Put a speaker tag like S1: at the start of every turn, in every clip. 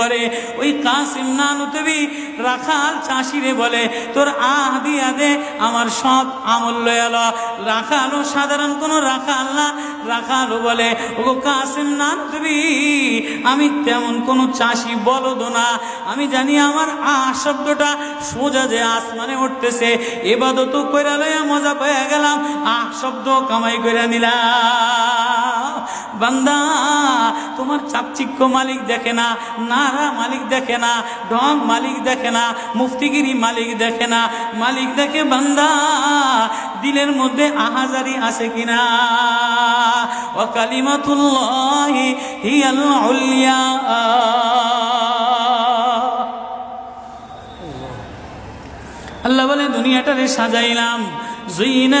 S1: করে, ওই কাসিম নানুতবি রাখাল চাষিরে বলে, তোর আহ দিয়া দে, আমার সব আমল লয়াল রাখালও সাধারণ কোনো রাখাল না। রাখালও বলে ও কাসিম নানুতবি আমি তেমন কোনো চাষি বলদ না। আমি জানি আমার আহ শব্দটা সোজা যে আসমানে উঠতেছে। এবাদত কইরা লইয়া মজা পেয়ে গেলাম, আহ শব্দ কামাই কইরা নিলাম। বান্দা, তোমার চাকচিক্য মালিক দেখে না, নারা মালিক দেখে না, ঢং মালিক দেখে না, মুফতিগিরি মালিক দেখে না, মালিক দেখে বান্দা, দিলের মধ্যে আহাজারি আছে কিনা? ও কালিমাতুল্লাহি হিয়াল আল্লাহ বলে, দুনিয়াটারে সাজাইলাম, জুইনা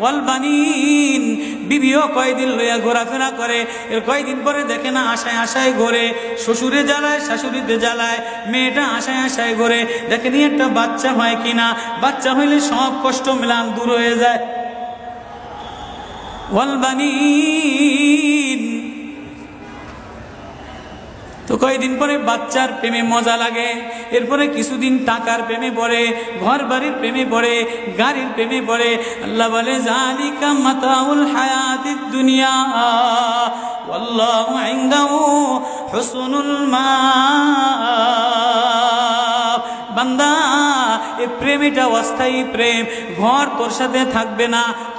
S1: ওয়াল বানিন। বিবিও কয়দিন লইয়া ঘোরাফেরা করে, এর কয়দিন পরে দেখে না আশায় আশায় ঘোরে। শ্বশুরে জ্বালায়, শাশুড়িতে জ্বালায়, মেয়েটা আশায় আশায় ঘোরে। দেখেনি একটা বাচ্চা হয় কিনা? বাচ্চা হইলে সব কষ্ট মিলাম দূর হয়ে যায়। ওয়ালবানিন তো কয়েকদিন পরে বাচ্চার প্রেমে মজা লাগে। এরপরে কিছুদিন টাকার প্রেমে পড়ে ঘর বাড়ির প্রেমে পড়ে, গাড়ির প্রেমে পড়ে। আল্লাহ বলে জালিকা মাতাউল হায়াতিদ দুনিয়া মা বান্দা, এ প্রেম এটা অস্থায়ী প্রেম, ঘর তোর সাথে থাকবে না।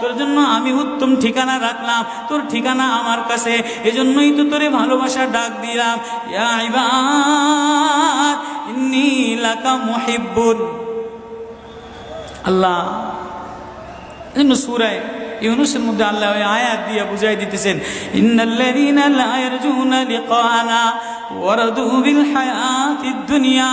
S1: তোর জন্য আমি উত্তম ঠিকানা রাখলাম, তোর ঠিকানা আমার কাছে। এজন্যই তো তোরে ভালোবাসা ডাক দিলাম। আল্লাহ এজন্য সূরায় ইউনুসের মধ্যে আল্লাহ ওই আয়াত দিয়ে বুঝাই দিতেছেন, ইন্নাল্লাযীনা লা ইয়ারজুনা লিকানা ওয়ারাদু বিল হায়াতিদ দুনিয়া।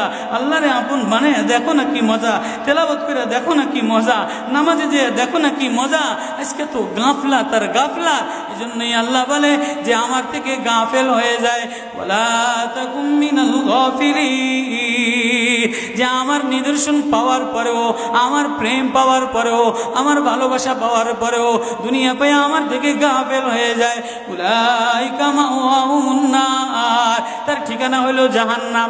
S1: আল্লাহরে আপন বানায় দেখো না কি মজা তেলাবত করে দেখো না কি মজা, নামাজে যে দেখো না কি মজা, আজকে তো গাফলা, তার গাফলা এই জন্যই আল্লাহ বলে যে আমার থেকে গাফেল হয়ে যায় বলা গাফিলিন। যে আমার নিদর্শন পাওয়ার পরেও, আমার প্রেম পাওয়ার পরেও, আমার ভালোবাসা পাওয়ার পরেও, দুনিয়া পেয়ে আমার থেকে গাফেল হয়ে যায় মাওয়াহুমুন নার। তার ঠিকানা হলো জাহান্নাম